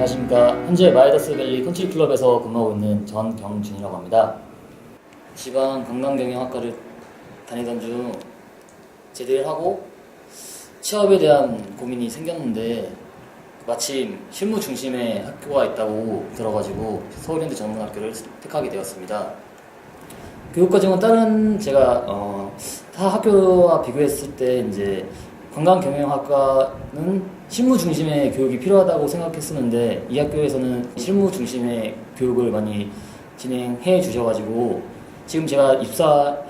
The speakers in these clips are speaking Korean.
안녕하십니까. 현재 마이더스 밸리 컨트리 클럽에서 근무하고 있는 전경준이라고 합니다. 지방 관광경영학과를 다니던 중 제대를 하고 취업에 대한 고민이 생겼는데 마침 실무 중심의 학교가 있다고 들어가지고 서울현대 전문학교를 택하게 되었습니다. 교육과정은 다른 제가 어, 타 학교와 비교했을 때 이제 관광경영학과는 실무 중심의 교육이 필요하다고 생각했었는데 이 학교에서는 실무 중심의 교육을 많이 진행해 주셔가지고 지금 제가 입사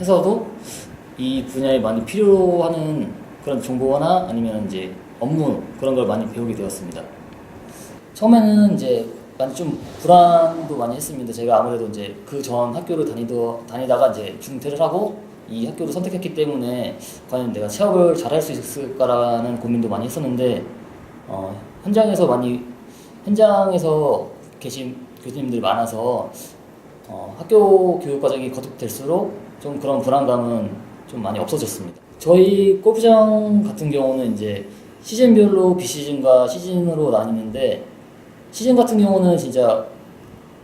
해서도 이 분야에 많이 필요하는 그런 정보나 아니면 이제 업무 그런 걸 많이 배우게 되었습니다. 처음에는 이제 많이 좀 불안도 많이 했습니다. 제가 아무래도 이제 그 전 학교를 다니도 다니다가 이제 중퇴를 하고 이 학교를 선택했기 때문에 과연 내가 취업을 잘할 수 있을까라는 고민도 많이 했었는데 어, 현장에서 많이 현장에서 계신 교수님들이 많아서 어, 학교 교육 과정이 거듭될수록 좀 그런 불안감은 좀 많이 없어졌습니다. 저희 골프장 같은 경우는 이제 시즌별로 비시즌과 시즌으로 나뉘는데 시즌 같은 경우는 진짜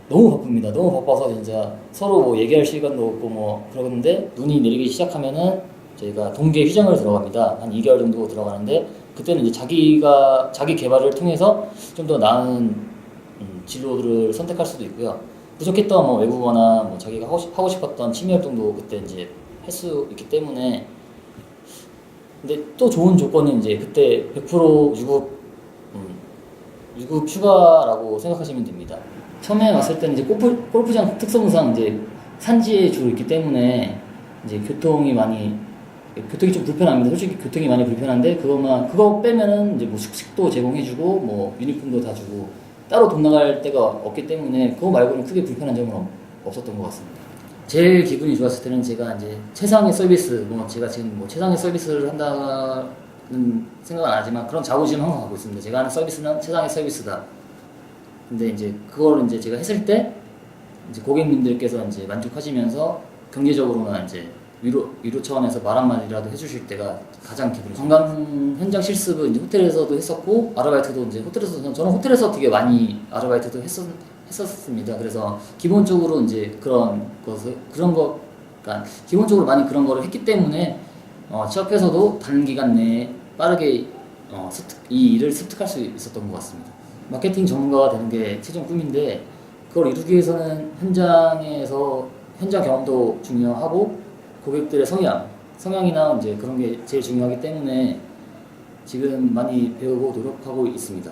너무 바쁩니다. 너무 바빠서 진짜 서로 뭐 얘기할 시간도 없고 뭐 그러는데 눈이 내리기 시작하면은 저희가 동계 휴장을 들어갑니다. 한 2개월 정도 들어가는데 그때는 이제 자기가 자기 개발을 통해서 좀 더 나은 음, 진로를 선택할 수도 있고요. 부족했던 뭐 외국어나 뭐 자기가 하고, 싶, 하고 싶었던 취미 활동도 그때 이제 할 수 있기 때문에 근데 또 좋은 조건은 이제 그때 100% 유급 음, 유급 휴가라고 생각하시면 됩니다. 처음에 왔을 때는 이제 골프, 골프장 특성상 이제 산지에 주로 있기 때문에 이제 교통이 많이 교통이 좀 불편합니다. 솔직히 교통이 많이 불편한데 그것만 그거 빼면은 이제 뭐 숙식도 제공해주고 뭐 유니폼도 다 주고 따로 돈 나갈 데가 없기 때문에 그거 말고는 크게 불편한 점은 없- 없었던 것 같습니다. 제일 기분이 좋았을 때는 제가 이제 최상의 서비스, 뭐 제가 지금 뭐 최상의 서비스를 한다는 생각은 안 하지만 그런 자부심은 항상 갖고 있습니다. 제가 하는 서비스는 최상의 서비스다. 근데 이제 그걸 이제 제가 했을 때 이제 고객님들께서 이제 만족하시면서 경제적으로나 이제 위로 위로 차원에서 말 한마디라도 해주실 때가 가장 기분이. 관광 현장 실습은 이제 호텔에서도 했었고 아르바이트도 이제 호텔에서 저는 호텔에서 되게 많이 아르바이트도 했었 했었습니다. 그래서 기본적으로 이제 그런 것을 그런 거 그러니까 기본적으로 많이 그런 거를 했기 때문에 어, 취업해서도 단기간 내에 빠르게 어, 습득, 이 일을 습득할 수 있었던 것 같습니다. 마케팅 전문가가 되는 게 최종 꿈인데 그걸 이루기 위해서는 현장에서 현장 경험도 중요하고 고객들의 성향, 성향이나 이제 그런 게 제일 중요하기 때문에 지금 많이 배우고 노력하고 있습니다.